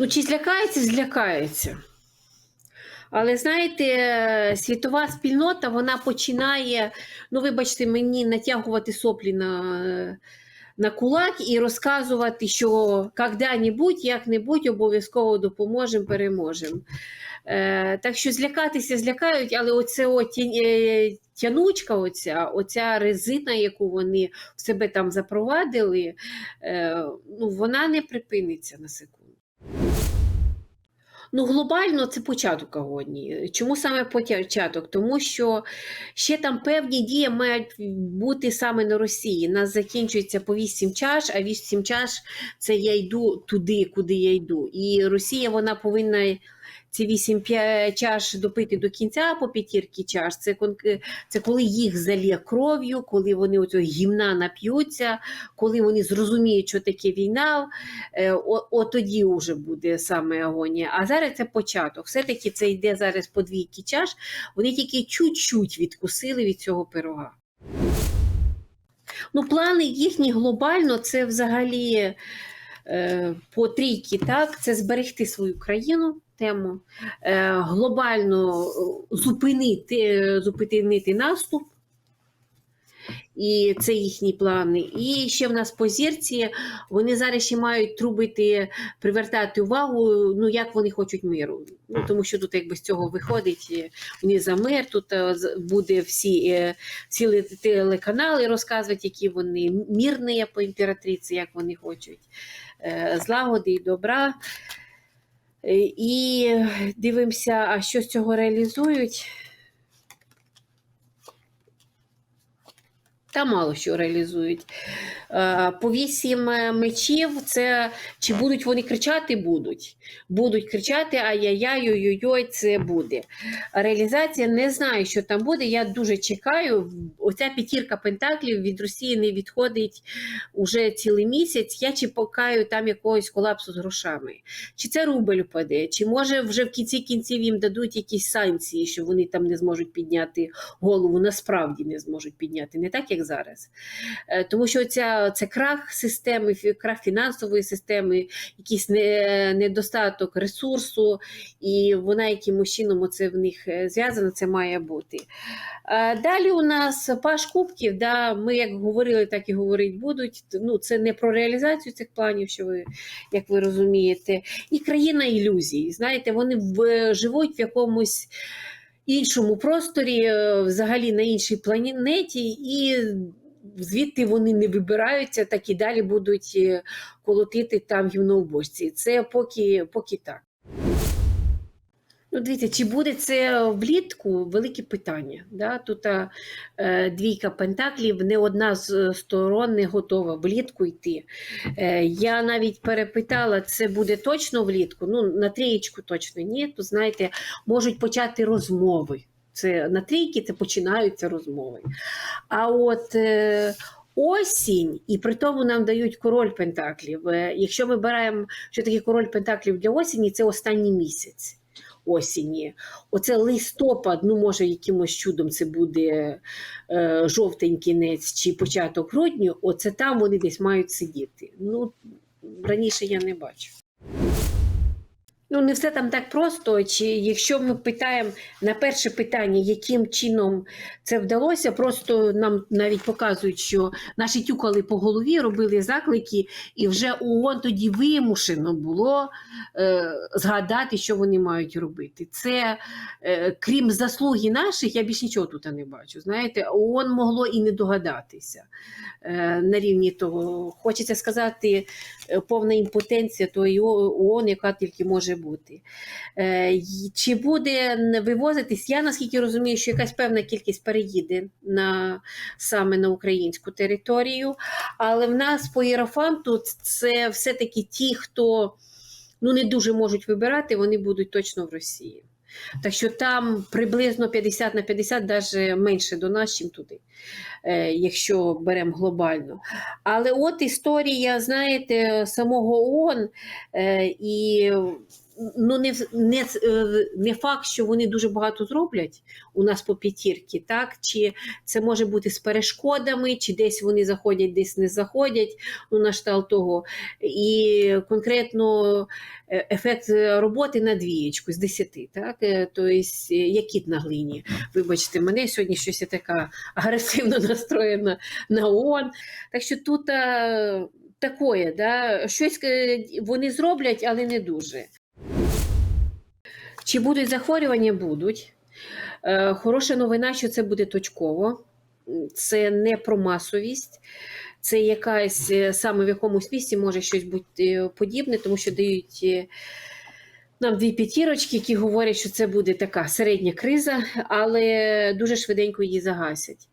Ну, чи злякається, злякається. Але знаєте, світова спільнота вона починає, ну, вибачте, мені натягувати соплі на, на кулак і розказувати, що коли-небудь, як-небудь обов'язково допоможемо, переможемо. Е, так що злякатися злякають, але оце от, е, тянучка, оця, оця резина, яку вони в себе там запровадили, е, ну, вона не припиниться на секунду. Ну, глобально це початок агонії. Чому саме початок? Тому що ще там певні дії мають бути саме на Росії. Нас закінчується по 8 чаш, а 8 чаш це я йду туди, куди я йду. І Росія вона повинна ці 8 чаш допити до кінця по п'ятірки чаш. Це, це коли їх залє кров'ю, коли вони оцього гімна нап'ються, коли вони зрозуміють, що таке війна. Е, о- тоді вже буде саме агонія. А зараз це початок. Все-таки це йде зараз по двійки чаш. Вони тільки чуть-чуть відкусили від цього пирога. Ну, плани їхні глобально це взагалі е, по трійки, так, це зберегти свою країну. Тему е, глобально е, зупинити, зупинити наступ, і це їхні плани. І ще в нас по зірці вони зараз ще мають трубити, привертати увагу, ну як вони хочуть миру. Ну, тому що тут якби з цього виходить, е, вони за мир, тут буде всі, е, телеканали розказувати, які вони мірні по імператриці, як вони хочуть, злагоди і добра. Е, І дивимося, а що з цього реалізують. Та мало що реалізують. Е, По вісім е, мечів це чи будуть вони кричати? Будуть. Будуть кричати ай-яй-яй, ой-ой-ой, це буде. Реалізація не знаю, що там буде. Я дуже чекаю. Оця п'ятірка пентаклів від Росії не відходить уже цілий місяць. Я чекаю там якогось колапсу з грошами. Чи це рубль впаде, чи може вже в кінці кінців їм дадуть якісь санкції, що вони там не зможуть підняти голову, насправді не зможуть підняти, не так як зараз. Е, Тому що ця, це крах системи, крах фінансової системи, якийсь не, недостаток ресурсу, і вона якимось чином оце в них е, зв'язано, це має бути. Е, Далі у нас паш кубків, да, ми як говорили, так і говорити будуть. Ну, це не про реалізацію цих планів, що ви, як ви розумієте, і країна ілюзій. Знаєте, вони в, живуть в якомусь іншому просторі, е, взагалі на іншій планеті, і звідти вони не вибираються, так і далі будуть е, колотити там гівно. Це поки, поки так. Ну, дивіться, чи буде це влітку велике питання. Да? Тут е, двійка пентаклів, не одна з сторон не готова влітку йти. Е, я навіть перепитала, це буде точно влітку. Ну, на трієчку точно ні. То знаєте, можуть почати розмови. Це на трійки це починаються розмови. А от е, осінь, і при тому нам дають король пентаклів. Е, якщо ми беремо, що таке король пентаклів для осені, це останній місяць осені. Оце листопад, ну може якимось чудом це буде е, жовтень кінець чи початок грудня, оце там вони десь мають сидіти. Ну, раніше я не бачу. Ну, не все там так просто. Чи якщо ми питаємо на перше питання, яким чином це вдалося, просто нам навіть показують, що наші тюкали по голові, робили заклики, і вже ООН тоді вимушено було е, згадати, що вони мають робити. Це е, крім заслуги наших, я більш нічого тут не бачу. Знаєте, ООН могло і не догадатися е, на рівні того. Хочеться сказати, е, повна імпотенція тої ООН, яка тільки може бути. Е, Чи буде вивозитись? Я наскільки розумію, що якась певна кількість переїде на, саме на українську територію, але в нас по Єрофанту це все-таки ті, хто ну, не дуже можуть вибирати, вони будуть точно в Росії. Так що там приблизно 50 на 50, навіть менше до нас, чим туди, е, якщо беремо глобально. Але от історія, знаєте, самого ООН, е, і ну не, не, е, не факт, що вони дуже багато зроблять у нас по п'ятірки, так? Чи це може бути з перешкодами, чи десь вони заходять, десь не заходять, ну, на штал того. І конкретно е, ефект роботи на двієчку з 10, так? Тобто, е, як кіт на глині. Вибачте, мене сьогодні щось така агресивно настроєна на ООН. Так що тут такое, да? щось вони зроблять, але не дуже. Чи будуть захворювання? Будуть. Е, Хороша новина, що це буде точково. Це не про масовість, це якась е, саме в якомусь місці може щось бути е, подібне, тому що дають нам дві п'ятірочки, які говорять, що це буде така середня криза, але дуже швиденько її загасять.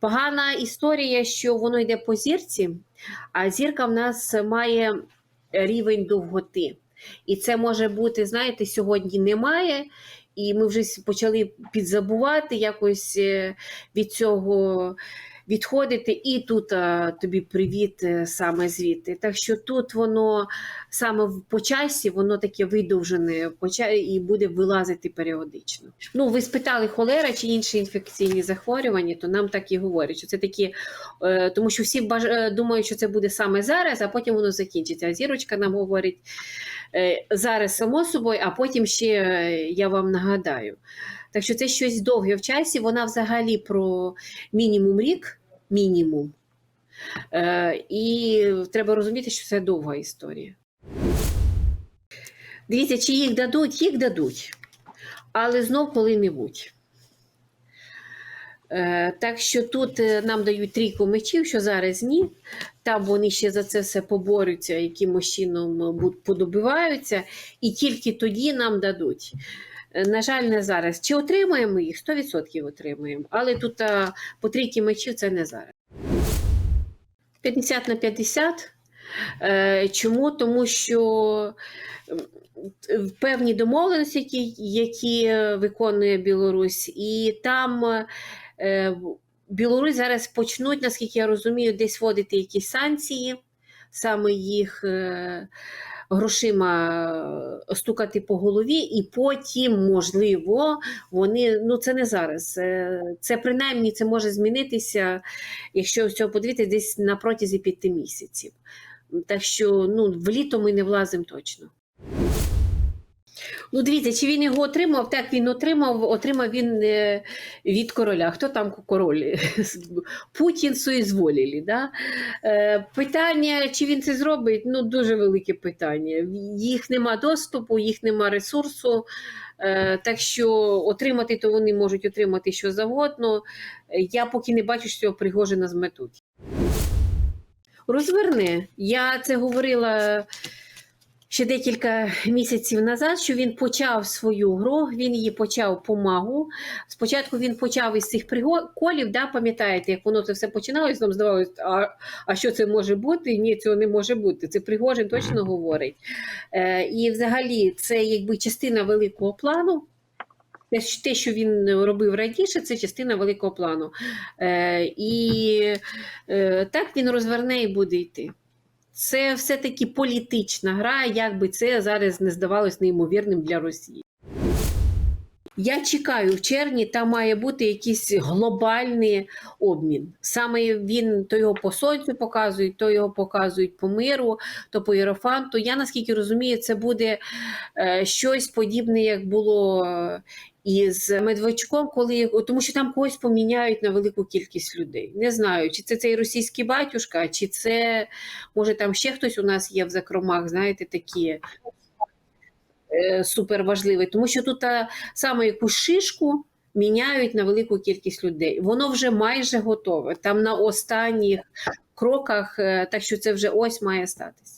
Погана історія, що воно йде по зірці, а зірка в нас має рівень довготи. І це може бути, знаєте, сьогодні немає, і ми вже почали підзабувати якось е, від цього відходити. І тут а, тобі привіт е, саме звідти. Так що тут воно саме в- по часі, воно таке видовжене і буде вилазити періодично. Ну, ви спитали холера чи інші інфекційні захворювання, то нам так і говорять, що це такі, е, тому що всі баж... е, думають, що це буде саме зараз, а потім воно закінчиться. А зірочка нам говорить е, зараз само собою, а потім ще е, я вам нагадаю. Так що це щось довге в часі, вона взагалі про мінімум рік, мінімум. Е, і треба розуміти, що це довга історія. Дивіться, чи їх дадуть, їх дадуть, але знов коли-небудь. Е, так що тут е, нам дають трійку мечів, що зараз ні. Там вони ще за це все поборються, якимось чином е, подобиваються, і тільки тоді нам дадуть. Е, На жаль, не зараз. Чи отримаємо їх? 100% отримаємо. Але тут а, по трійки мечів це не зараз. 50 на 50. Е, Чому? Тому що певні домовленості, які, які виконує Білорусь, і там е, Білорусь зараз почнуть, наскільки я розумію, десь вводити якісь санкції, саме їх грошима е, стукати по голові, і потім, можливо, вони ну це не зараз. Це, це принаймні це може змінитися, якщо всього подивитися, десь на протязі п'яти місяців. Так що ну, в літо ми не влазимо точно. Ну, дивіться, чи він його отримав? Так, він отримав, отримав він е, від короля. Хто там король? Путін соізволілі. Да? Е, питання, чи він це зробить, ну дуже велике питання. Їх нема доступу, їх нема ресурсу. Е, так що отримати, то вони можуть отримати що завгодно. Я поки не бачу, що Пригожина зметуть. Розверне. Я це говорила ще декілька місяців назад, що він почав свою гру, він її почав по магу. Спочатку він почав із цих приколів, да, пам'ятаєте, як воно це все починалось, нам здавалося, а, а що це може бути? Ні, цього не може бути. Це Пригожин точно говорить. Е, і взагалі це якби частина великого плану. Те, що він робив раніше, це частина великого плану. Е, і е, так він розверне і буде йти. Це все-таки політична гра, як би це зараз не здавалось неймовірним для Росії. Я чекаю в червні, там має бути якийсь глобальний обмін. Саме він то його по сонцю показують, то його показують по миру, то по Єрофанту. Я наскільки розумію, це буде е, щось подібне, як було із Медведчуком, коли тому що там когось поміняють на велику кількість людей. Не знаю, чи це цей російський батюшка, чи це може там ще хтось у нас є в закромах, знаєте, такі. Супер важливий, тому що тут саме якусь шишку міняють на велику кількість людей. Воно вже майже готове. Там на останніх кроках, е, так що це вже ось має статись.